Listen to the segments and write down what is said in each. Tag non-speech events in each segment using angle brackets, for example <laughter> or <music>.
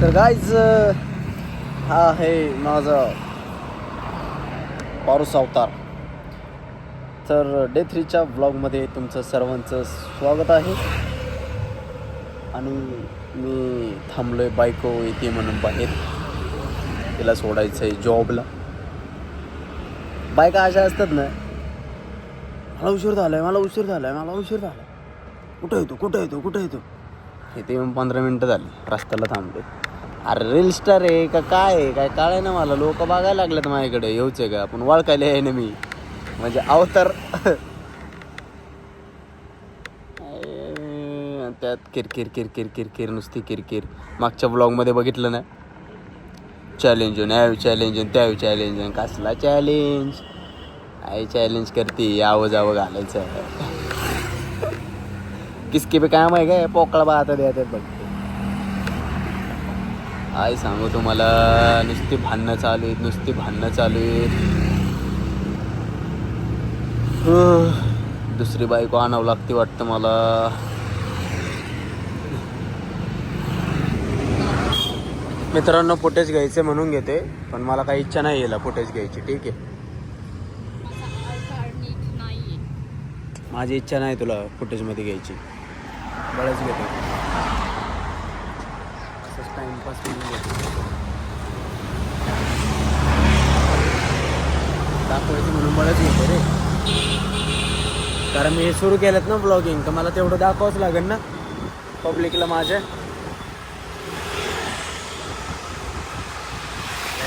तर गाईज हा आहे माझा पारूस अवतार. तर डे थ्रीच्या ब्लॉगमध्ये तुमचं सर्वांचं स्वागत आहे. आणि मी थांबलो आहे बायको येते म्हणून बाहेर. तिला सोडायचं आहे जॉबला बायका अशा असतात ना मला उशीर आहे मला उशीर झाला आहे मला उशीर झालाय. कुठं येतो कुठं येतो कुठं येतो येते येऊन पंधरा मिनटं झाली. रस्त्याला थांबते अरे रील स्टार आहे का काय आहे? काय काळ ना मला. लोक बघायला लागलेत माझ्याकडे. येऊच आहे का? आपण वळखायला आहे ना मी. म्हणजे अवतार. त्यात किरकिर किरकिर किरकिर नुसती किरकिर मागच्या ब्लॉगमध्ये बघितलं ना? चॅलेंज न्याय चॅलेंज त्या चॅलेंज कसला चॅलेंज आई चॅलेंज करते. यावं जावं घालायचं. किसकी पे काम आहे काय पोकळा बाता द्या त्यात बघ. काय सांगू तुम्हाला. नुसती भांडणं चालू आहेत नुसती भांडणं चालू आहेत. दुसरी बायको आणावं लागते वाटतं मला. मित्रांनो फुटेज घ्यायचे म्हणून घेते पण मला काही इच्छा नाही यायला फुटेज घ्यायची ठीक आहे? माझी इच्छा नाही तुला फुटेजमध्ये घ्यायची. बळच घेतो. असंच टाइमपास म्हणून घेतो दाखवायचं म्हणून बळच घेतो रे. कारण मी हे सुरू केलं ना ब्लॉगिंग तर मला तेवढं दाखवावंच लागेल ना? पब्लिकला माझ्या?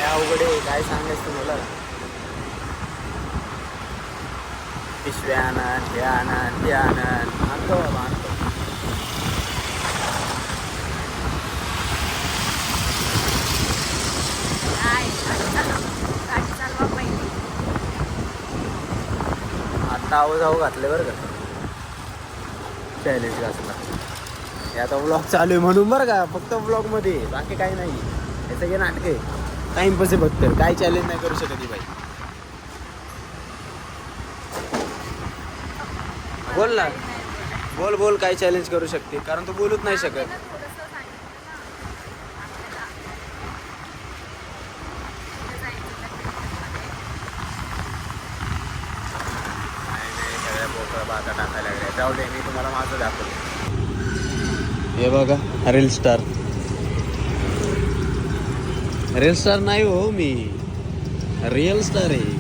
अवघड आहे काय सांगायचं तुम्हाला? पिशव्या आणा हे आणा ते आणा आणतो बाबा आणतो काय गाडी चालवा पाहिजे आता जाऊ घातले बरं का. चॅलेंज घातला. हे आता ब्लॉग चालू आहे म्हणून बरं का फक्त ब्लॉगमध्ये बाकी काही नाही हे सगळे नाटक आहे. टाइमपास आहे फक्त. काय चॅलेंज नाही करू शकत ही बाई. बोल ना. बोल बोल काय चॅलेंज करू शकते? कारण तू बोलूच नाही शकत नाही नाही सगळ्या पोकळ बाता टाकायला लागल्या जाऊ दे मी तुम्हाला माझं दाखवतो. हे बघा रील स्टार रील स्टार नाही हो मी. रिअल स्टार आहे.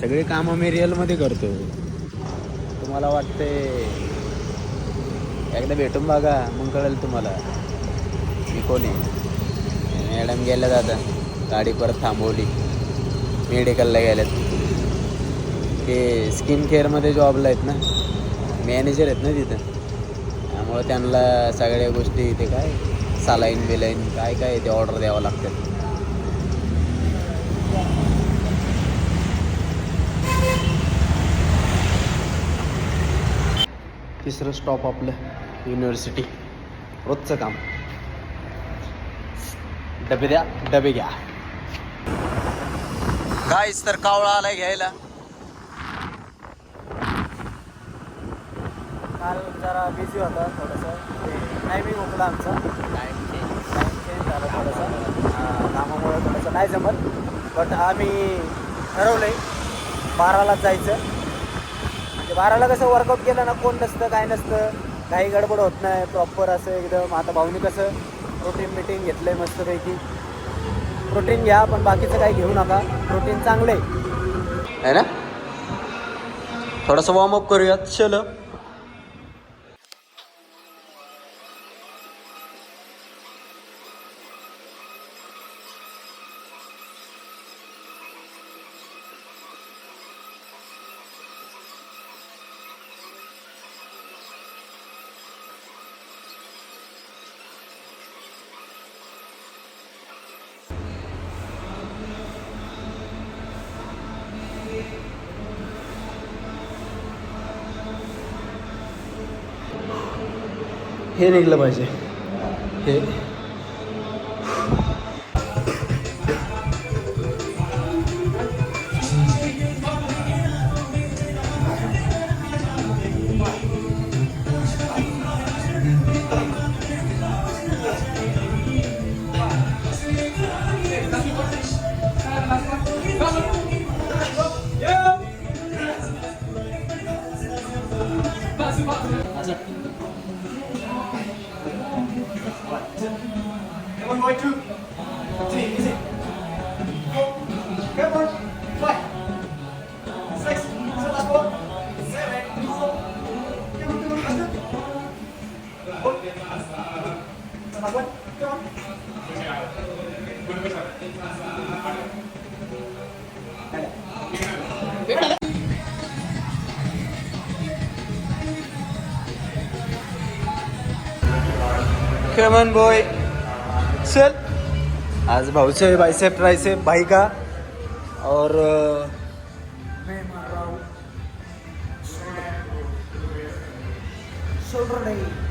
सगळे कामं मी रिअलमध्ये करतो. तुम्हाला वाटते एकदा भेटून बघा मग कळेल तुम्हाला. मी कोण आहे? मॅडम गेल्या दादा गाडी परत थांबवली. मेडिकलला गेल्यात. ते स्किन केअरमध्ये जॉबला आहेत ना? मॅनेजर आहेत ना तिथं. त्यामुळे त्यांना सगळ्या गोष्टी ते काय सालाईन बिलाईन काय काय ते ऑर्डर द्यावं लागतात. तिसरं स्टॉप आपलं युनिव्हर्सिटी रोजचं काम. डबे द्या डबे घ्या. काय तर कावळा आलाय घ्यायला. काल जरा बिझी होता थोडंसं. टायमिंग हुकला आमचा. टाईम चेंज झाला थोडंसं. हां, कामामुळं थोडंसं नाही जमत. बट आम्ही ठरवलं आहे बारालाच जायचं. म्हणजे बाराला कसं वर्कआउट केलं ना कोण नसतं काय नसतं काही गडबड होत नाही. प्रॉपर असं एकदम आता भाऊनी कसं प्रोटीन मिटिंग घेतलं आहे मस्तपैकी. प्रोटीन घ्या पण बाकीचं काही घेऊ नका. प्रोटीन चांगलं आहे है ना? थोडंसं वॉर्मअप करूयात. चलो. हे निघलं पाहिजे हे One more, two, easy. Four, come on, five, six, last four, seven, four. Come on, come on, faster. One, come on. Come on, boy. चल आज भाऊचे बायसेप ट्रायसेप भाई का और मैं मार रहा हूँ शोल्डर नहीं.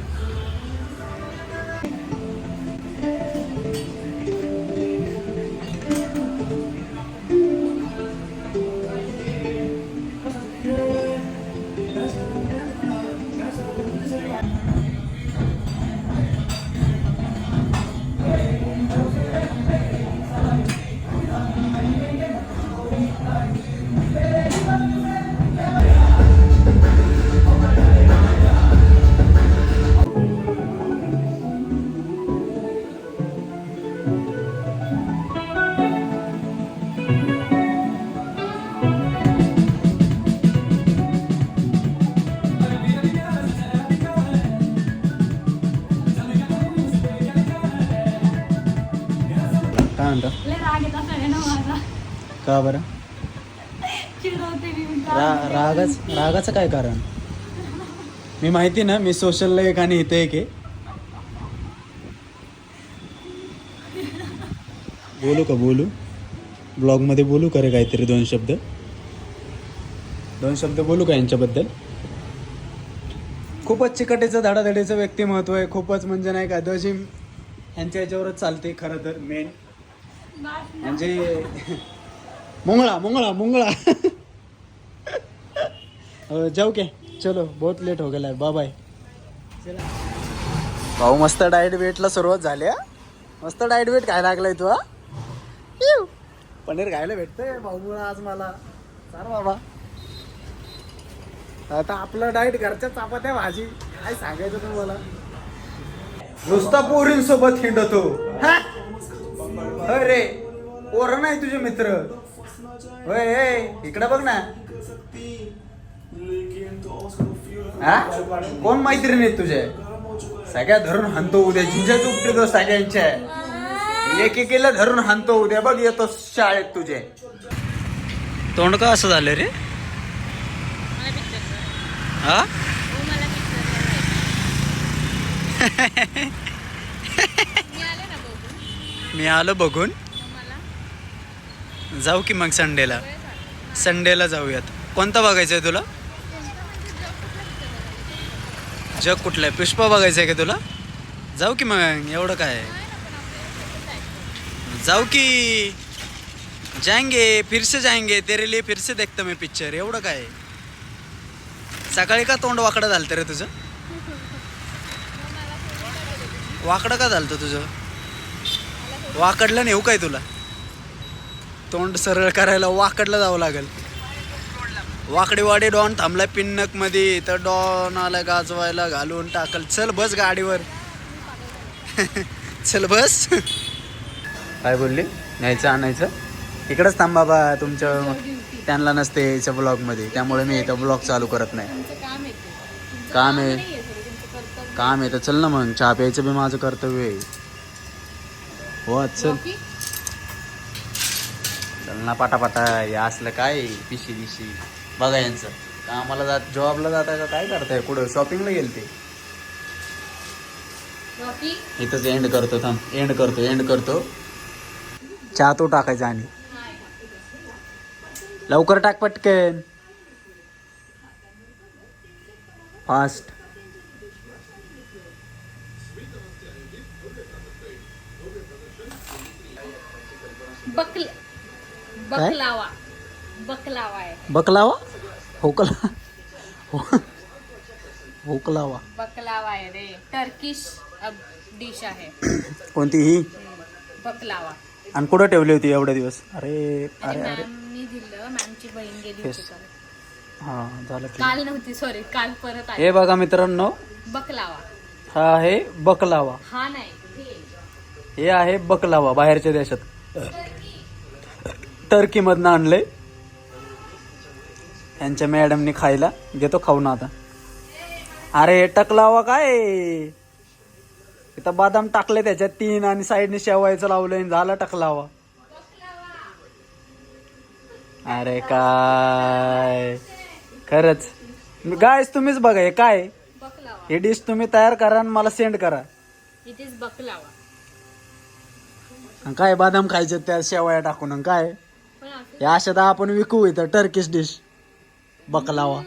का बरं? चिडवते मी रा रागाच रागाचं काय कारण? मी माहिती ना मी सोशलला एक आणि इथे एक आहे. बोलू का बोलू? ब्लॉगमध्ये बोलू का रे काहीतरी दोन शब्द? दोन शब्द बोलू का यांच्याबद्दल? खूपच चिकटेचं धडाधडीचं व्यक्तिमत्व आहे. खूपच म्हणजे नाही का दजिम यांच्या याच्यावरच चालते खरं तर मेन म्हणजे मुंगळा मुंगळा मुंगळा. अ, जाऊ के. चलो बहुत लेट हो गेला बाय बाय भाऊ मस्त डाएट वेटला सुरुवात झाली हा? मस्त डाएट वेट काय लागलाय तू हा. पनीर खायला भेटतंय भाऊ आज मला. चार बाबा. आता आपलं डाएट घरच्या चपात्या भाजी काय सांगायचं तुम्हाला? नुसता पोरींसोबत हिंडतो. हा? अरे पोरं नाही तुझे मित्र. होय हे, इकडे बघ ना. हा कोण मैत्रीण आहेत तुझे? सगळ्या धरून हाणतो उद्या. झिंजा चुपटी सगळ्यांच्या एक एकीला धरून हाणतो उद्या. बघ येतो शाळेत तुझे. तोंड का असं झालं रे? हा हो <laughs> मी आलो बघून मग मला जाऊ की मग संडेला? संडेला जाऊयात. कोणता बघायचा आहे तुला? जग कुठलं आहे पुष्पा बघायचं आहे का तुला? जाऊ की मग एवढं काय? जाऊ की. जायंगे फिरसे जायंगे तेरे लिए फिरसे देखतो मी पिक्चर एवढं काय? सकाळी का तोंड वाकडं झालं रे तुझं? वाकडं का झालं तुझं? वाकडलं नेऊ काय तुला? तोंड सरळ करायला वाकडला जावं लागेल. वाकडेवाडी डॉन थांबलाय पिन्नकमध्ये तर डॉन आला गाजवायला घालून टाकल. चल बस गाडीवर. <laughs> चल बस. काय बोलली? न्यायचं आणायचं? इकडंच थांब बाबा तुमच्या त्यांना नसते याच्या ब्लॉगमध्ये. त्यामुळे मी इथं ब्लॉग चालू करत नाही. काम आहे. काम आहे. तर चल ना मग. चहा प्यायचं बी माझं कर्तव्य आहे. हो चल. चल ना पाटापाटा हे असलं काय पिशी बिशी. बघा यांचं. कामाला जात जॉबला जाताय का काय करताय? कुठं? शॉपिंगला गेल ते? इथंच एंड करतो थांब. एंड करतो एंड करतो. चहा तो टाकायचा आणि. लवकर टाक पटकन. Fast buckle बकलावा. बकलावा आहे. बकलावा? होकला. हो- होकलावा. बकलावा आहे रे. टर्किश डिश आहे. कोणती ही? बकलावा. आणि कुठं ठेवली होती एवढे दिवस? अरे अरे अरे मॅमनी दिलं. मॅमची बहीण गेली होती Yes. परत. हा झालं की. काल नव्हती सॉरी काल परत आली. हे बघा मित्रांनो. बकलावा. हा आहे बकलावा. हा नाही. हे आहे बकलावा बाहेरच्या देशात. टर्की मधनं आणलंय. यांच्या मॅडमनी खायला. घेतो खाऊन आता. अरे टकलावा काय? इथं बदाम टाकले त्याच्यात तीन आणि साईडने शेवायचं लावलंय आणि झाला टकलावा. अरे काय? खरंच. गायस तुम्हीच बघा हे काय? ही डिश तुम्ही तयार करा आणि मला सेंड करा. इट इज बकलावा काय बदाम खायचे त्या शेवया टाकून काय? या अशा तर आपण विकू इथं टर्किश डिश बकलावा.